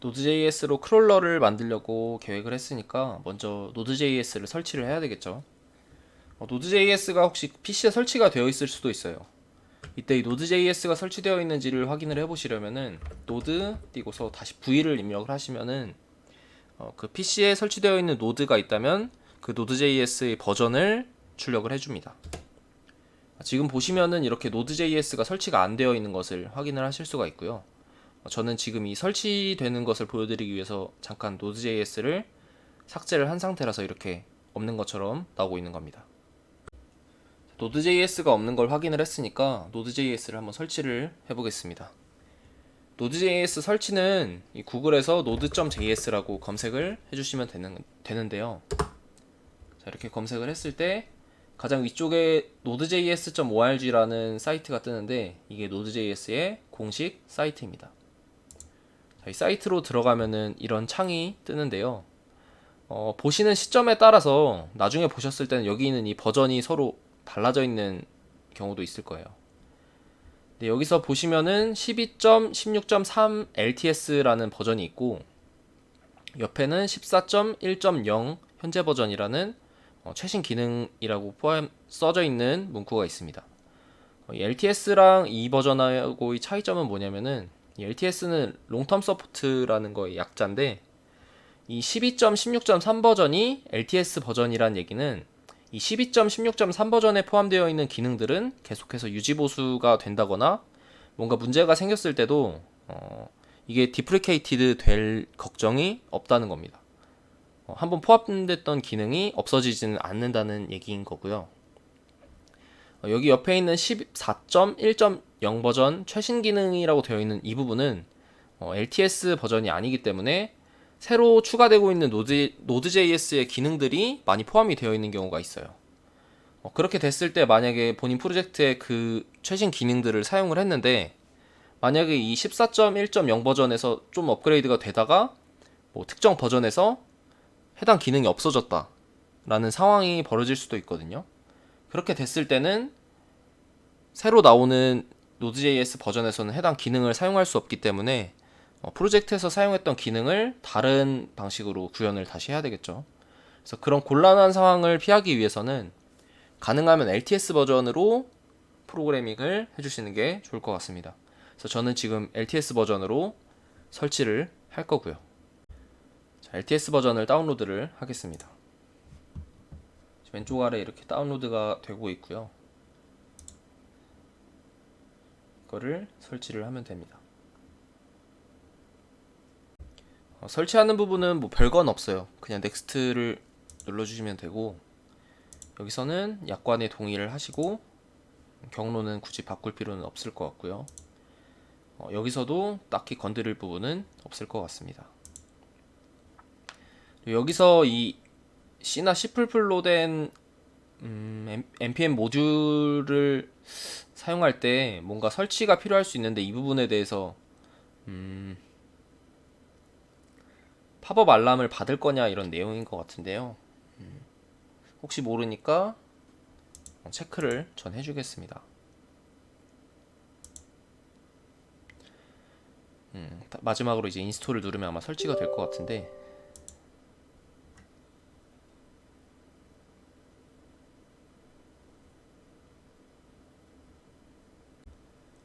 노드.js로 크롤러를 만들려고 계획을 했으니까 먼저 노드.js를 설치를 해야 되겠죠. 어, 노드.js가 혹시 PC에 설치가 되어 있을 수도 있어요. 이때 이 노드.js가 설치되어 있는지를 확인을 해보시려면은 노드 띄고서 다시 V를 입력을 하시면은 어, 그 PC에 설치되어 있는 노드가 있다면 그 노드.js의 버전을 출력을 해줍니다. 지금 보시면은 이렇게 노드.js가 설치가 안 되어 있는 것을 확인을 하실 수가 있고요. 어, 저는 지금 이 설치되는 것을 보여드리기 위해서 잠깐 노드.js를 삭제를 한 상태라서 이렇게 없는 것처럼 나오고 있는 겁니다. 노드.js가 없는 걸 확인을 했으니까 노드.js를 한번 설치를 해보겠습니다. 노드.js 설치는 이 구글에서 node.js라고 검색을 해주시면 되는, 되는데요. 자, 이렇게 검색을 했을 때 가장 위쪽에 node.js.org라는 사이트가 뜨는데 이게 node.js의 공식 사이트입니다. 자, 이 사이트로 들어가면은 이런 창이 뜨는데요. 어, 보시는 시점에 따라서 나중에 보셨을 때는 여기 있는 이 버전이 서로 달라져 있는 경우도 있을 거예요. 네, 여기서 보시면은 12.16.3 LTS라는 버전이 있고 옆에는 14.1.0 현재 버전이라는 어, 최신 기능이라고 포함 써져 있는 문구가 있습니다. 어, 이 LTS랑 이 버전하고 이 차이점은 뭐냐면은 이 LTS는 롱텀 서포트라는 거의 약자인데 이 12.16.3 버전이 LTS 버전이란 얘기는 이 12.16.3 버전에 포함되어 있는 기능들은 계속해서 유지 보수가 된다거나 뭔가 문제가 생겼을 때도 어, 이게 디프리케이티드 될 걱정이 없다는 겁니다. 어, 한번 포함됐던 기능이 없어지지는 않는다는 얘기인 거고요. 어, 여기 옆에 있는 14.1.0 버전 최신 기능이라고 되어 있는 이 부분은 어, LTS 버전이 아니기 때문에 새로 추가되고 있는 노드, 노드.js의 기능들이 많이 포함이 되어 있는 경우가 있어요. 어, 그렇게 됐을 때 만약에 본인 프로젝트의 그 최신 기능들을 사용을 했는데 만약에 이 14.1.0 버전에서 좀 업그레이드가 되다가 뭐 특정 버전에서 해당 기능이 없어졌다 라는 상황이 벌어질 수도 있거든요. 그렇게 됐을 때는 새로 나오는 Node.js 버전에서는 해당 기능을 사용할 수 없기 때문에 어, 프로젝트에서 사용했던 기능을 다른 방식으로 구현을 다시 해야 되겠죠. 그래서 그런 곤란한 상황을 피하기 위해서는 가능하면 LTS 버전으로 프로그래밍을 해주시는 게 좋을 것 같습니다. 그래서 저는 지금 LTS 버전으로 설치를 할 거고요. 자, LTS 버전을 다운로드를 하겠습니다. 왼쪽 아래 이렇게 다운로드가 되고 있고요. 이 거를 설치를 하면 됩니다. 어, 설치하는 부분은 뭐 별건 없어요. 그냥 넥스트를 눌러주시면 되고 여기서는 약관의 동의를 하시고 경로는 굳이 바꿀 필요는 없을 것 같고요. 어, 여기서도 딱히 건드릴 부분은 없을 것 같습니다. 여기서 이 C나 C++로 된 음, npm 모듈을 사용할 때 뭔가 설치가 필요할 수 있는데 이 부분에 대해서 음, 팝업 알람을 받을 거냐 이런 내용인 것 같은데요. 음, 혹시 모르니까 체크를 전 해주겠습니다. 음, 마지막으로 이제 인스톨을 누르면 아마 설치가 될 것 같은데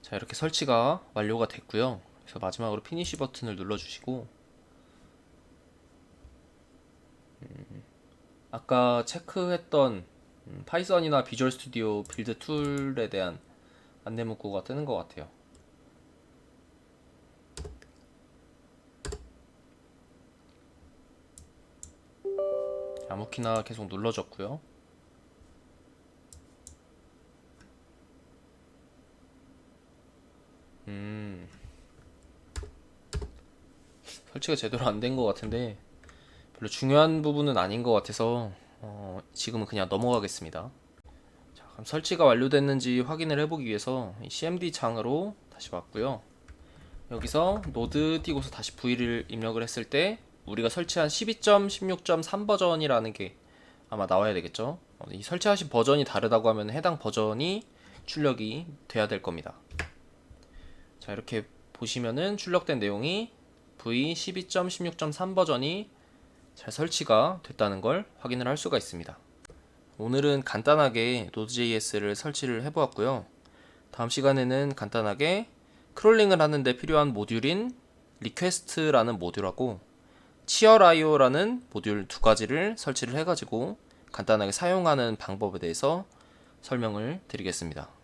자 이렇게 설치가 완료가 됐고요. 그래서 마지막으로 피니시 버튼을 눌러주시고 음, 아까 체크했던 음, 파이썬이나 비주얼 스튜디오 빌드 툴에 대한 안내 문구가 뜨는 것 같아요. 아무 키나 계속 눌러줬고요. 설치가 제대로 안 된 것 같은데 별로 중요한 부분은 아닌 것 같아서 어, 지금은 그냥 넘어가겠습니다. 자, 그럼 설치가 완료됐는지 확인을 해보기 위해서 이 CMD 창으로 다시 왔고요. 여기서 노드 띄고서 다시 V를 입력을 했을 때 우리가 설치한 12.16.3 버전이라는 게 아마 나와야 되겠죠. 어, 이 설치하신 버전이 다르다고 하면 해당 버전이 출력이 돼야 될 겁니다. 자 이렇게 보시면은 출력된 내용이 v 12.16.3 버전이 잘 설치가 됐다는 걸 확인을 할 수가 있습니다. 오늘은 간단하게 Node.js를 설치를 해보았고요. 다음 시간에는 간단하게 크롤링을 하는데 필요한 모듈인 리퀘스트라는 모듈하고 치얼IO라는 모듈 두 가지를 설치를 해가지고 간단하게 사용하는 방법에 대해서 설명을 드리겠습니다.